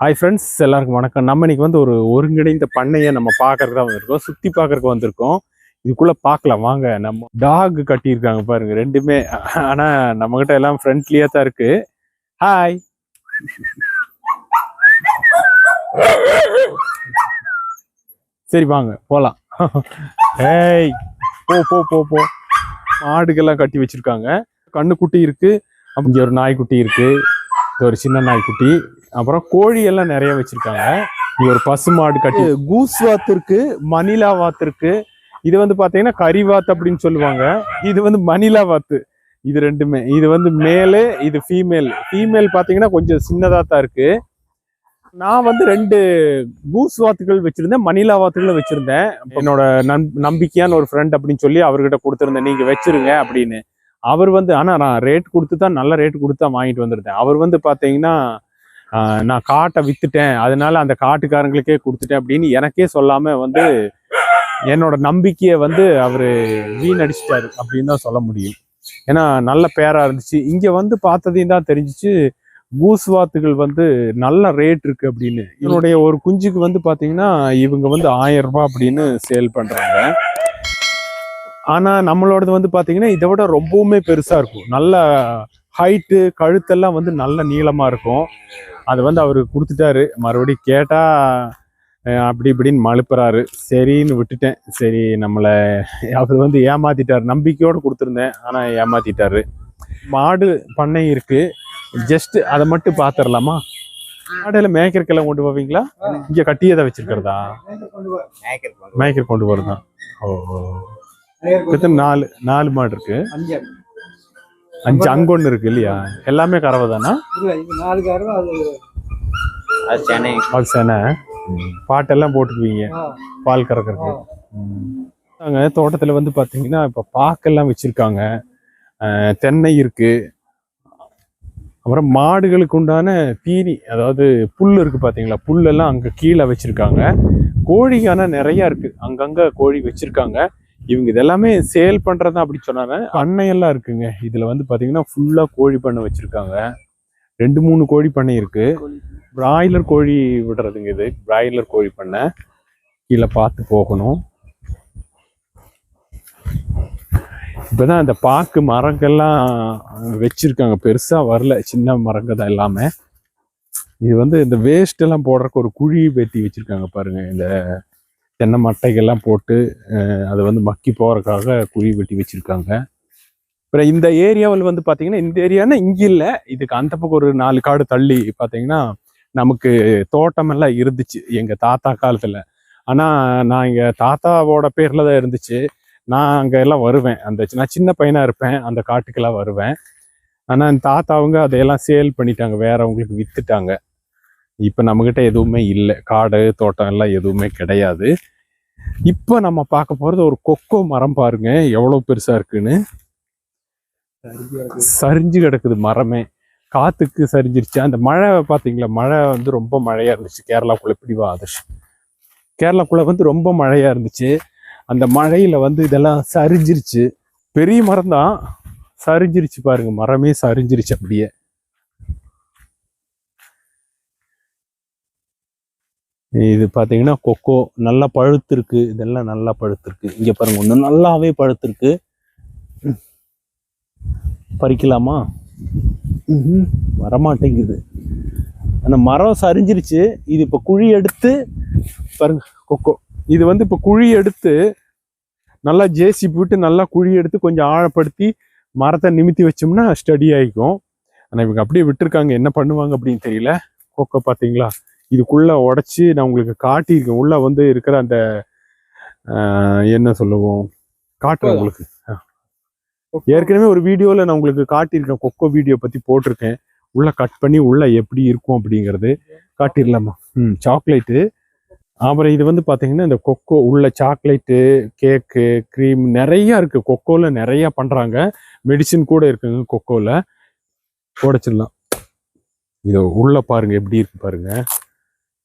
Hi friends எல்லாருக்கும் வணக்கம். நம்ம இன்னைக்கு வந்து ஒரு ஒருங்கிணைந்த பண்ணையை நம்ம பார்க்கறதா தான் வந்திருக்கோம். சுற்றி பார்க்கறதுக்கு வந்திருக்கோம். இதுக்குள்ளே பார்க்கலாம். வாங்க நம்ம டாக் கட்டியிருக்காங்க பாருங்க ரெண்டுமே. ஆனால் நம்ம கிட்ட எல்லாம் ஃப்ரெண்ட்லியாக தான் இருக்கு. ஹாய் சரி வாங்க போகலாம் ஏய் போ போ போ போ. மாடுகள்லாம் கட்டி வச்சிருக்காங்க. கண்ணுக்குட்டி இருக்கு. அப்புறம் ஒரு நாய்க்குட்டி இருக்கு. இது ஒரு சின்ன நாய்க்குட்டி. அப்புறம் கோழி எல்லாம் நிறைய வச்சிருக்காங்க. இங்க ஒரு பசு மாடு கட்டி கூஸ் வாத்து இருக்கு மணிலா வாத்து இருக்கு இது வந்து பாத்தீங்கன்னா கறி வாத்து அப்படின்னு சொல்லுவாங்க. இது வந்து மணிலா வாத்து. இது ரெண்டுமே. இது வந்து மேலு இது ஃபீமேல் ஃபீமேல் பாத்தீங்கன்னா கொஞ்சம் சின்னதா தான் இருக்கு. நான் வந்து ரெண்டு கூஸ் வாத்துகள் வச்சிருந்தேன் மணிலா வாத்துகளும் வச்சிருந்தேன். என்னோட நம் நம்பிக்கையான ஒரு ஃப்ரெண்ட் அப்படின்னு சொல்லி அவர்கிட்ட கொடுத்துருந்தேன் நீங்க வச்சிருங்க அப்படின்னு. அவர் வந்து ஆனா நான் ரேட் கொடுத்து தான் நல்ல ரேட் கொடுத்து தான் வாங்கிட்டு வந்திருந்தேன். அவர் வந்து பாத்தீங்கன்னா நான் காட்டை வித்துட்டேன். அதனால அந்த காட்டுக்காரங்களுக்கே கொடுத்துட்டேன் அப்படின்னு எனக்கே சொல்லாம வந்து என்னோட நம்பிக்கையை வந்து அவரு வீணடிச்சிட்டாரு அப்படின்னு தான் சொல்ல முடியும். ஏன்னா நல்ல பேரா இருந்துச்சு. இங்க வந்து பார்த்ததையும் தான் தெரிஞ்சிச்சு. கூஸ் வாத்துகள் வந்து நல்ல ரேட் இருக்கு அப்படின்னு. இவனுடைய ஒரு குஞ்சுக்கு வந்து பாத்தீங்கன்னா இவங்க வந்து ஆயிரம் ரூபாய் அப்படின்னு சேல் பண்றாங்க. ஆனா நம்மளோடது வந்து பாத்தீங்கன்னா இதை விட ரொம்பவுமே பெருசா இருக்கும். நல்ல ஹைட்டு கழுத்தெல்லாம் வந்து நல்ல நீளமா இருக்கும். அதை வந்து அவருக்கு கொடுத்துட்டாரு. மறுபடியும் கேட்டா அப்படி இப்படின்னு மழுப்புறாரு. சரின்னு விட்டுட்டேன். சரி நம்மளை அவர் வந்து ஏமாத்திட்டாரு. நம்பிக்கையோடு கொடுத்துருந்தேன். ஆனால் ஏமாத்திட்டாரு. மாடு பண்ணை இருக்கு. ஜஸ்ட் அதை மட்டும் பார்த்துடலாமா மாடையில் மேய்க்கிறக்கெல்லாம் கொண்டு போவீங்களா? இங்கே கட்டியதை வச்சிருக்கிறதா? மேய்க்கர் கொண்டு போறதா? ஓ ஓ. நாலு நாலு மாடு இருக்கு. அஞ்சு அங்க ஒண்ணு இருக்கு இல்லையா? எல்லாமே கறவை தானா? இல்ல இது நாலு காரம் அது அது சென்னை. அது சேனை பாட்டெல்லாம் போட்டுக்குவீங்க ஆ, பால் கறக்கறதுக்கு. அங்க தோட்டத்துல வந்து பாத்தீங்கன்னா இப்ப பாக்கெல்லாம் வச்சிருக்காங்க. அஹ், தென்னை இருக்கு. அப்புறம் மாடுகளுக்கு உண்டான தீனி அதாவது புல் இருக்கு பாத்தீங்களா? புல்லெல்லாம் அங்க கீழே வச்சிருக்காங்க. கோழிக்கான நிறைய இருக்கு. அங்கங்க கோழி வச்சிருக்காங்க. இவங்க இதெல்லாமே சேல் பண்றதா அப்படி சொன்னாங்க. பண்ணையெல்லாம் இருக்குங்க. இதுல வந்து பாத்தீங்கன்னா ஃபுல்லா கோழி பண்ணை வச்சிருக்காங்க. ரெண்டு மூணு கோழி பண்ணை இருக்கு. பிராய்லர் கோழி விடுறதுங்க இது. பிராய்லர் கோழி பண்ணை. கீழே பார்த்து போகணும். இப்பதான் அந்த பாக்கு மரங்கள்லாம் வச்சிருக்காங்க. பெருசா வரல. சின்ன மரங்க தான் எல்லாமே. இது வந்து இந்த வேஸ்ட் எல்லாம் போடுறதுக்கு ஒரு குழி வெட்டி வச்சிருக்காங்க பாருங்க. இந்த தென்னை மட்டைகள்லாம் போட்டு அதை வந்து மக்கி போகிறதுக்காக குழி வெட்டி வச்சுருக்காங்க. அப்புறம் இந்த ஏரியாவில் வந்து பார்த்திங்கன்னா இந்த ஏரியானா இங்கே இல்லை. இதுக்கு அந்த பக்கம் ஒரு நாலு காடு தள்ளி பார்த்தீங்கன்னா நமக்கு தோட்டமெல்லாம் இருந்துச்சு எங்கள் தாத்தா காலத்தில். ஆனால் நான் இங்கே தாத்தாவோட பேரில் தான் இருந்துச்சு. நான் அங்கே எல்லாம் வருவேன். அந்த நான் சின்ன பையனாக இருப்பேன். அந்த காட்டுக்கெல்லாம் வருவேன். ஆனால் என் தாத்தா அவங்க அதையெல்லாம் சேல் பண்ணிட்டாங்க. வேறவங்களுக்கு விற்றுட்டாங்க இப்போ நம்மக்கிட்ட எதுவுமே இல்லை. காடு தோட்டம் எல்லாம் எதுவுமே கிடையாது. இப்போ நம்ம பார்க்க போகிறது ஒரு கொக்கோ மரம் பாருங்க. எவ்வளோ பெருசாக இருக்குன்னு. சரிஞ்சு கிடக்குது மரமே. காற்றுக்கு சரிஞ்சிருச்சு. அந்த மழை பார்த்தீங்களா? மழை வந்து ரொம்ப மழையாக இருந்துச்சு. கேரளாக்குள்ளே இப்படி வா கேரளாக்குள்ளே வந்து ரொம்ப மழையாக இருந்துச்சு. அந்த மழையில் வந்து இதெல்லாம் சரிஞ்சிருச்சு. பெரிய மரம் தான் சரிஞ்சிருச்சு பாருங்க. மரமே சரிஞ்சிருச்சு அப்படியே. இது பார்த்தீங்கன்னா கொக்கோ நல்லா பழுத்திருக்கு. இதெல்லாம் நல்லா பழுத்திருக்கு. இங்கே பாருங்கள் ஒன்று நல்லாவே பழுத்திருக்கு. பறிக்கலாமா? வரமாட்டேங்குது. அந்த மரம் சரிஞ்சிருச்சு. இது இப்போ குழி எடுத்து பாருங்க கொக்கோ. இது வந்து இப்போ குழி எடுத்து நல்லா ஜேசி விட்டு நல்லா குழி எடுத்து கொஞ்சம் ஆழப்படுத்தி மரத்தை நிமித்தி வச்சோம்னா ஸ்டடி ஆகிக்கும். ஆனால் இவங்க அப்படியே விட்டுருக்காங்க. என்ன பண்ணுவாங்க அப்படின்னு தெரியல. கொக்கோ பார்த்தீங்களா இதுக்குள்ள உடைச்சு நான் உங்களுக்கு காட்டியிருக்கேன். உள்ள வந்து இருக்கிற அந்த என்ன சொல்லுவோம்? காட்டுறேன் உங்களுக்கு. ஏற்கனவே ஒரு வீடியோல நான் உங்களுக்கு காட்டியிருக்கேன். கொக்கோ வீடியோ பத்தி போட்டிருக்கேன். உள்ள கட் பண்ணி உள்ள எப்படி இருக்கும் அப்படிங்கிறது. காட்டிடலாமா ம் சாக்லேட்டு அப்புறம் இது வந்து பாத்தீங்கன்னா இந்த கொக்கோ உள்ள சாக்லேட்டு கேக்கு க்ரீம் நிறைய இருக்கு. கொக்கோல நிறைய பண்றாங்க. மெடிசின் கூட இருக்குங்க கொக்கோல. உடைச்சிடலாம். இதை உள்ள பாருங்க எப்படி இருக்கு பாருங்க.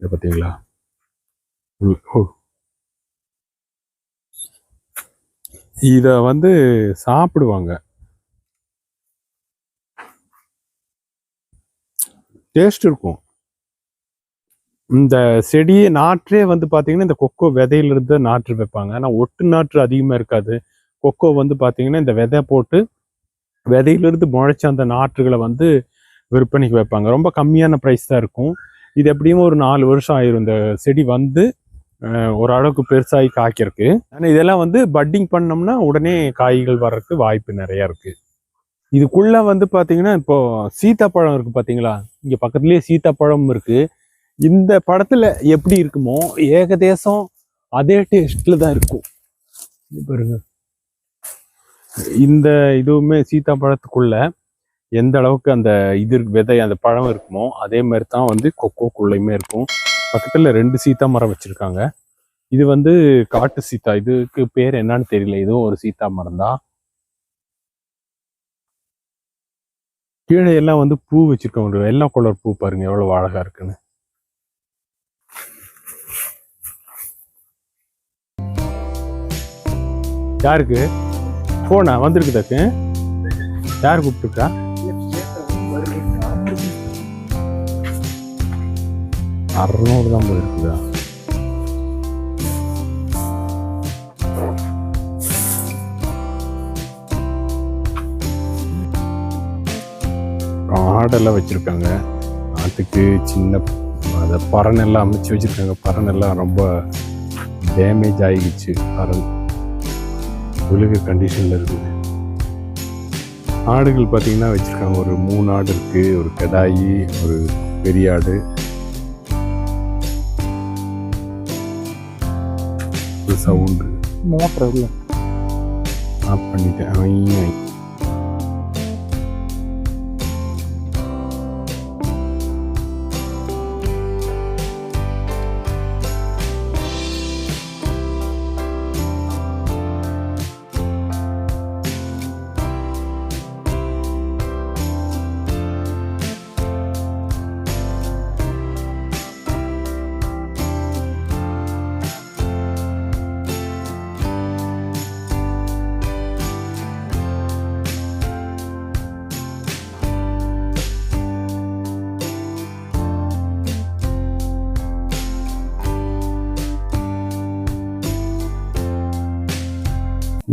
இதை பார்த்தீங்களா? இதை இத வந்து சாப்பிடுவாங்க. டேஸ்ட் இருக்கும். இந்த செடியை நாற்றே வந்து பார்த்தீங்கன்னா இந்த கொக்கோ விதையிலிருந்து நாற்று வைப்பாங்க. ஆனால் ஒட்டு நாற்று அதிகமாக இருக்காது. கொக்கோ வந்து பார்த்தீங்கன்னா இந்த விதை போட்டு விதையிலிருந்து முளைச்ச அந்த நாற்றுகளை வந்து விற்பனைக்கு வைப்பாங்க. ரொம்ப கம்மியான ப்ரைஸ் தான் இருக்கும். இது எப்படியும் ஒரு நாலு வருஷம் ஆயிரும். இந்த செடி வந்து ஓரளவுக்கு ஒரு அளவுக்கு பெருசாகி காய்க்கிறதுக்கு. ஆனால் இதெல்லாம் வந்து பட்டிங் பண்ணோம்னா உடனே காய்கள் வர்றதுக்கு வாய்ப்பு நிறையா இருக்குது இதுக்குள்ளே வந்து பார்த்தீங்கன்னா இப்போது சீத்தாப்பழம் இருக்குது பார்த்தீங்களா இங்கே பக்கத்துலேயே சீத்தாப்பழம் இருக்குது இந்த படத்தில் எப்படி இருக்குமோ ஏகதேசம் அதே டேஸ்ட்டில் தான் இருக்கும். பாருங்க. இந்த இதுவுமே சீத்தாப்பழத்துக்குள்ளே எந்த அளவுக்கு அந்த இது விதை அந்த பழம் இருக்குமோ அதே மாதிரி தான் வந்து கொக்கோக்குள்ளேயுமே இருக்கும். பக்கத்தில் ரெண்டு சீத்தா மரம் வச்சிருக்காங்க. இது வந்து காட்டு சீத்தா. இதுக்கு பேர் என்னன்னு தெரியல. இதுவும் ஒரு சீத்தா மரம் தான். கீழே எல்லாம் வந்து பூ வச்சுருக்கோம். ஒரு வெள்ளை கலர் பூ பாருங்க எவ்வளவு அழகா இருக்குன்னு. யாருக்கு? போனா வந்திருக்குதாக்கு? யார் கூப்பிட்டுருக்கா? அறுநூறு தான் போயிருக்குதா? ஆடெல்லாம் வச்சுருக்காங்க. ஆட்டுக்கு சின்ன அதை பறனெல்லாம் அமைச்சு வச்சுருக்காங்க. பறனெல்லாம் ரொம்ப டேமேஜ் ஆகிடுச்சு பறன் விழுகு கண்டிஷனில் இருக்குது. ஆடுகள் பார்த்திங்கன்னா வச்சுருக்காங்க. ஒரு மூணு ஆடு இருக்குது ஒரு கடாயி ஒரு பெரிய ஆடு. சவுண்டு. மோட்டர் உள்ள ஆஃப் பண்ணிட்டேன்.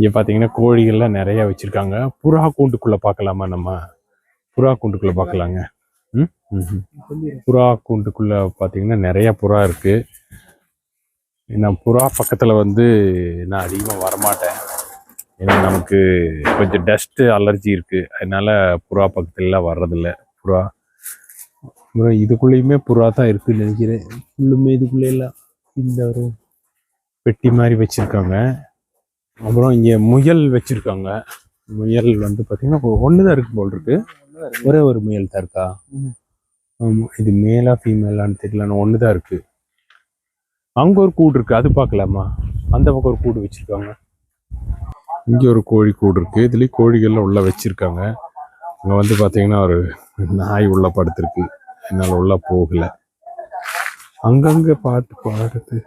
இங்க பார்த்தீங்கன்னா கோழிகள்லாம் நிறைய வச்சிருக்காங்க. புறா கூண்டுக்குள்ள பார்க்கலாமா நம்ம? புறா கூண்டுக்குள்ள பார்க்கலாங்க. ம்? புறா கூண்டுக்குள்ள பார்த்தீங்கன்னா நிறைய புறா இருக்கு. நான் புறா பக்கத்தில் வந்து நான் அதிகமாக வரமாட்டேன். ஏன்னா நமக்கு கொஞ்சம் டஸ்ட்டு அலர்ஜி இருக்கு. அதனால புறா பக்கத்துலலாம் வர்றதில்ல. புறா. அப்புறம் இதுக்குள்ளேயுமே புறா தான் இருக்குன்னு நினைக்கிறேன். ஃபுல்லுமே இதுக்குள்ளே எல்லாம் இந்த ஒரு பெட்டி மாதிரி வச்சிருக்காங்க. அப்புறம் இங்கே முயல் வச்சுருக்காங்க. முயல் வந்து பார்த்தீங்கன்னா ஒன்று தான் இருக்கு போல் இருக்கு. ஒரே ஒரு முயல் தான் இருக்கா? ஆமாம் இது மேலா ஃபீமேலான்னு தெரியல. ஒன்று தான் இருக்கு. அங்கே ஒரு கூடு இருக்கு. அது பார்க்கலாமா? அந்த பக்கம் ஒரு கூடு வச்சுருக்காங்க. இங்கே ஒரு கோழி கூடு இருக்குது இதுலேயும் கோழிகள்லாம் உள்ளே வச்சுருக்காங்க. அங்கே வந்து பார்த்தீங்கன்னா ஒரு நாய் உள்ளே படுத்துருக்கு. என்னால் உள்ளே போகலை. அங்கங்கே பாட்டு பாடுறது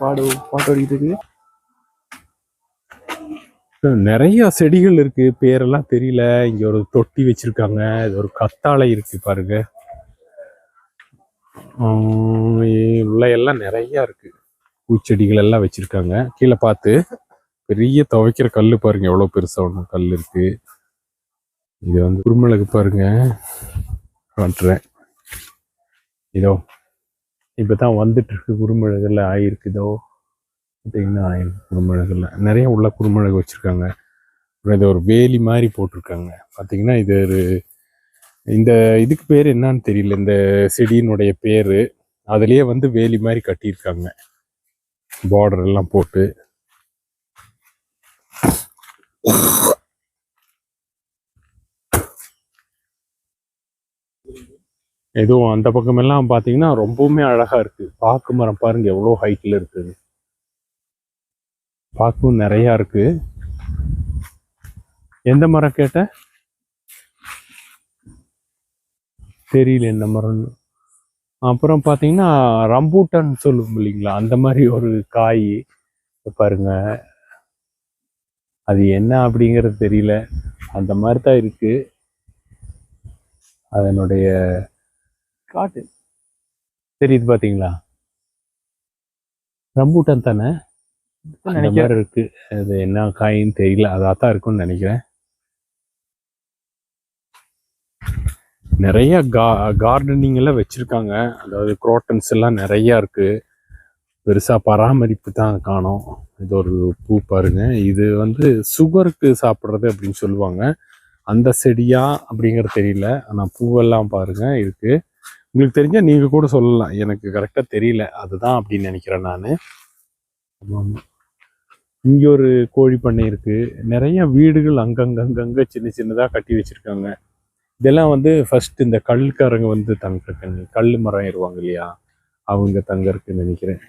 பாடு பாட்டு ஓடிட்டு நிறைய செடிகள் இருக்கு. பேரெல்லாம் தெரியல. இங்க ஒரு தொட்டி வச்சிருக்காங்க. இது ஒரு கத்தாழை இருக்கு பாருங்க. உள்ள எல்லாம் நிறைய இருக்கு. பூச்செடிகள் எல்லாம் வச்சிருக்காங்க. கீழே பார்த்து பெரிய துவைக்கிற கல்லு பாருங்க. எவ்வளவு பெருசா ஒன்று கல் இருக்கு. இது வந்து குருமிளகு பாருங்க. காட்டுறேன். இதோ இப்போ தான் வந்துட்டுருக்கு குறுமிளகில் ஆயிருக்குதோ? பார்த்திங்கன்னா ஆயிருக்கு குறுமிளகில் நிறைய உள்ள குறுமிளகு வச்சிருக்காங்க. அப்புறம் இது ஒரு வேலி மாதிரி போட்டிருக்காங்க. பார்த்திங்கன்னா இது ஒரு இந்த இதுக்கு பேர் என்னன்னு தெரியல. இந்த செடியினுடைய பேர். அதுலேயே வந்து வேலி மாதிரி கட்டியிருக்காங்க. பார்டர் எல்லாம் போட்டு. எதுவும் அந்த பக்கமெல்லாம் பார்த்தீங்கன்னா ரொம்பவுமே அழகா இருக்கு. பாக்கு மரம் பாருங்க எவ்வளோ ஹைட்ல இருக்குது பாக்கும் நிறையா இருக்கு. எந்த மரம் கேட்ட? தெரியல எந்த மரம்னு. அப்புறம் பார்த்தீங்கன்னா ரம்பூட்டன் சொல்லுவோம் இல்லைங்களா? அந்த மாதிரி ஒரு காய் பாருங்க. அது என்ன அப்படிங்கிறது தெரியல. அந்த மாதிரி தான் இருக்குது அதனுடைய காட்டு. தெரியுது பாத்தீங்களா? ரம்பூட்டான் தானே? இருக்கு. அது என்ன காயின்னு தெரியல. அதாக தான் இருக்கும்னு நினைக்கிறேன். நிறைய கா கார்டனிங் எல்லாம் வச்சிருக்காங்க. அதாவது குரோட்டன்ஸ் எல்லாம் நிறைய இருக்கு. பெருசா பராமரிப்பு தான் காணோம். இது ஒரு பூ பாருங்க. இது வந்து சுகருக்கு சாப்பிட்றது அப்படின்னு சொல்லுவாங்க. அந்த செடியா அப்படிங்கிறது தெரியல. ஆனால் பூவெல்லாம் பாருங்க இருக்கு. உங்களுக்கு தெரிஞ்சால் நீங்கள் கூட சொல்லலாம். எனக்கு கரெக்டாக தெரியல. அதுதான் அப்படின்னு நினைக்கிறேன் நான். இங்கே ஒரு கோழி பண்ணை இருக்குது நிறைய வீடுகள் அங்கங்க சின்ன சின்னதாக கட்டி வச்சுருக்காங்க. இதெல்லாம் வந்து ஃபர்ஸ்ட் இந்த கல்காரங்க வந்து தங்க கல் மரம் ஏறுவாங்க இல்லையா? அவங்க தங்க நினைக்கிறேன்.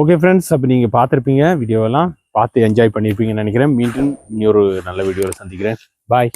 ஓகே ஃப்ரெண்ட்ஸ் அப்போ நீங்கள் பார்த்துருப்பீங்க. வீடியோவெல்லாம் பார்த்து என்ஜாய் பண்ணியிருப்பீங்கன்னு நினைக்கிறேன். மீண்டும் இன்னொரு நல்ல வீடியோவில் சந்திக்கிறேன். பாய்